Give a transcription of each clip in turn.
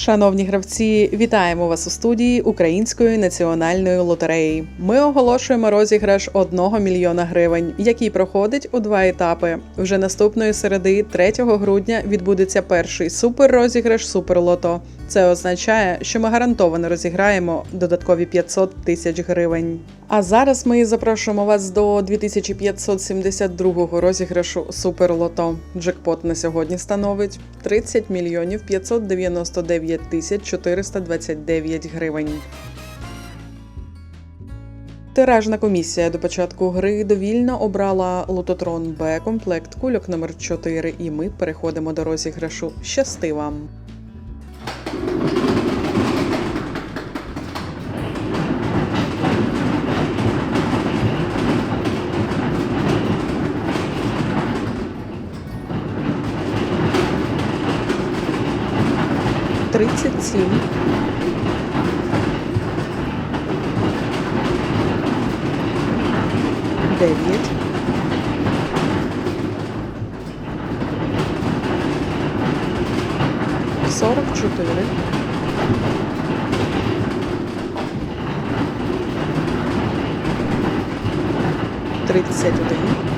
Шановні гравці, вітаємо вас у студії Української національної лотереї. Ми оголошуємо розіграш 1 мільйона гривень, який проходить у два етапи. Вже наступної середи, 3 грудня, відбудеться перший суперрозіграш Суперлото. Це означає, що ми гарантовано розіграємо додаткові 500 тисяч гривень. А зараз ми запрошуємо вас до 2572 розіграшу Суперлото. Джекпот на сьогодні становить 30 мільйонів 599 тисяч 429 гривень. Тиражна комісія до початку гри довільно обрала лототрон Б комплект кульок номер 4 і ми переходимо до розіграшу. Щасти вам! Тридцять сім. Дев'ять. Сорок чотири. Тридцять один.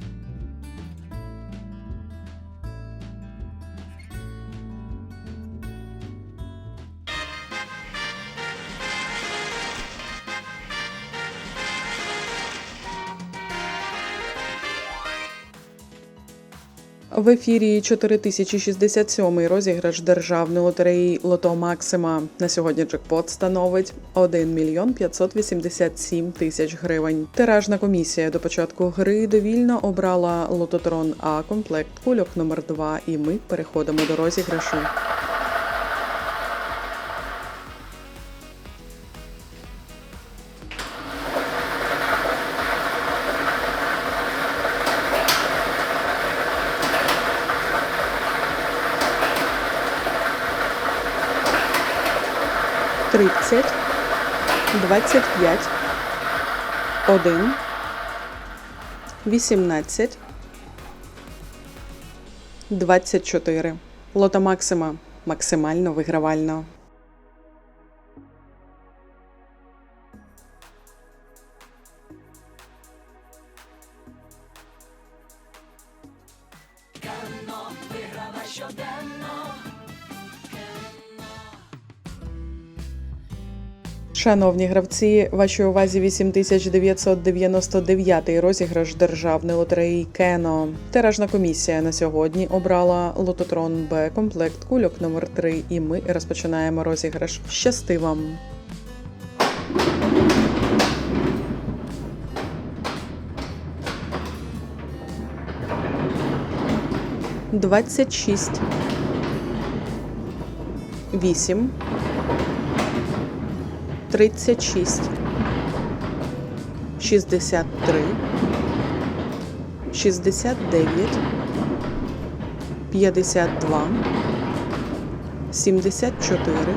В ефірі 4067 розіграш державної лотереї Лото Максима. На сьогодні джекпот становить 1 мільйон 587 тисяч гривень. Тиражна комісія до початку гри довільно обрала лототрон А комплект кульок номер 2 і ми переходимо до розіграшу. Тридцять, двадцять п'ять, один, вісімнадцять, двадцять чотири. Лота Максима максимально вигравально. Шановні гравці, вашій увазі 8999 розіграш державної лотереї Кено. Тиражна комісія на сьогодні обрала лототрон Б комплект кульок номер 3 і ми розпочинаємо розіграш. Щасти вам! Двадцять шість. Вісім. 36, 63, 69, 52, 74,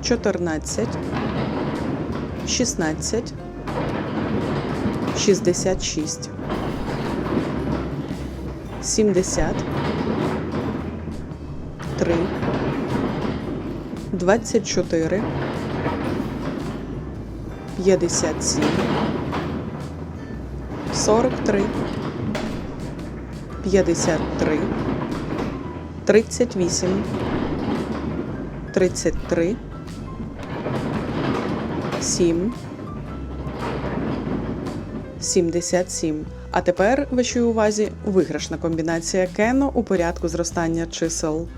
14, 16, 66, 70, 3, 24, 57, 43, 53, 38, 33, 7, 77. А тепер вашій увазі виграшна комбінація Кено у порядку зростання чисел.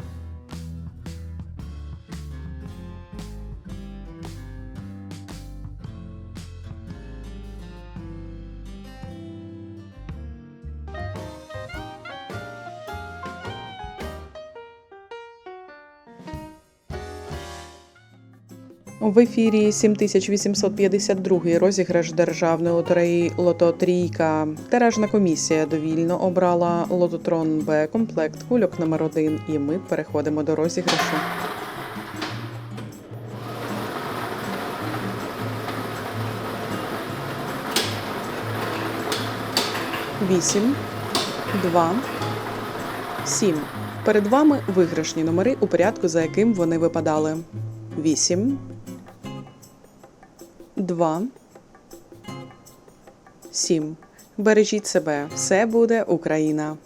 В ефірі 7852 розіграш державної лотереї Лото Трійка. Тиражна комісія довільно обрала Лототрон Б комплект кульок номер 1 і ми переходимо до розіграшу. Вісім, два, сім. Перед вами виграшні номери у порядку, за яким вони випадали. Вісім, два, сім. Бережіть себе. Все буде Україна.